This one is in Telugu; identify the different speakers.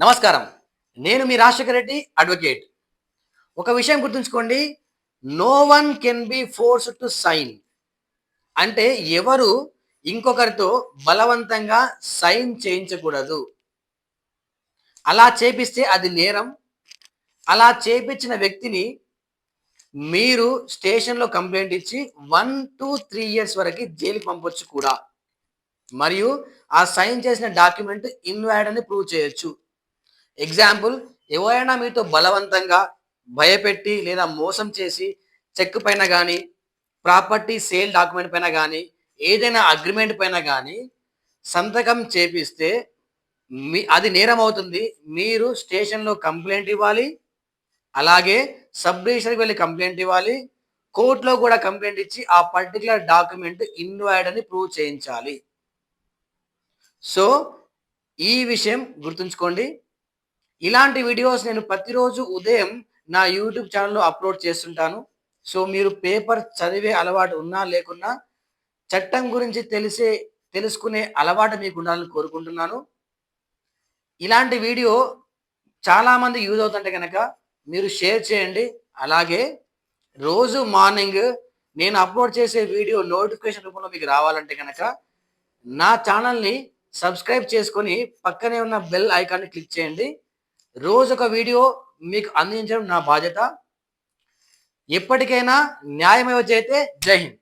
Speaker 1: నమస్కారం. నేను మీ రాజశేఖర రెడ్డి అడ్వకేట్ ఒక విషయం గుర్తుంచుకోండి. No one can be force to sign అంటే ఎవరు ఇంకొకరితో బలవంతంగా సైన్ చేయించకూడదు. అలా చేపిస్తే అది నేరం. అలా చేపించిన వ్యక్తిని మీరు స్టేషన్లో కంప్లైంట్ ఇచ్చి వన్ టు త్రీ ఇయర్స్ వరకు జైలుకి పంపొచ్చు కూడా. మరియు ఆ సైన్ చేసిన డాక్యుమెంట్ ఇన్వాలిడ్ అని ప్రూవ్ చేయొచ్చు. ఎగ్జాంపుల్ ఎవరైనా మీతో బలవంతంగా భయపెట్టి లేదా మోసం చేసి చెక్ పైన కానీ ప్రాపర్టీ సేల్ డాక్యుమెంట్ పైన కానీ ఏదైనా అగ్రిమెంట్ పైన కానీ సంతకం చేపిస్తే మీ అది నేరం అవుతుంది. మీరు స్టేషన్లో కంప్లైంట్ ఇవ్వాలి. అలాగే సబ్ రిజిస్టర్కి వెళ్ళి కంప్లైంట్ ఇవ్వాలి. కోర్టులో కూడా కంప్లైంట్ ఇచ్చి ఆ పర్టికులర్ డాక్యుమెంట్ ఇన్వాయిడ్ అని ప్రూవ్ చేయించాలి. సో ఈ విషయం గుర్తుంచుకోండి. ఇలాంటి వీడియోస్ నేను ప్రతిరోజు ఉదయం నా యూట్యూబ్ ఛానల్లో అప్లోడ్ చేస్తుంటాను. సో మీరు పేపర్ చదివే అలవాటు ఉన్నా లేకున్నా చట్టం గురించి తెలిసే తెలుసుకునే అలవాటు మీకు ఉండాలని కోరుకుంటున్నాను. ఇలాంటి వీడియో చాలామంది యూజ్ అవుతుంటే కనుక మీరు షేర్ చేయండి. అలాగే రోజు మార్నింగ్ నేను అప్లోడ్ చేసే వీడియో నోటిఫికేషన్ రూపంలో మీకు రావాలంటే కనుక నా ఛానల్ని సబ్స్క్రైబ్ చేసుకొని పక్కనే ఉన్న బెల్ ఐకాన్ని క్లిక్ చేయండి. రోజు ఒక వీడియో మీకు అందించడం నా బాధ్యత. ఎప్పటికైనా న్యాయమేవ చేతే జై హింద్.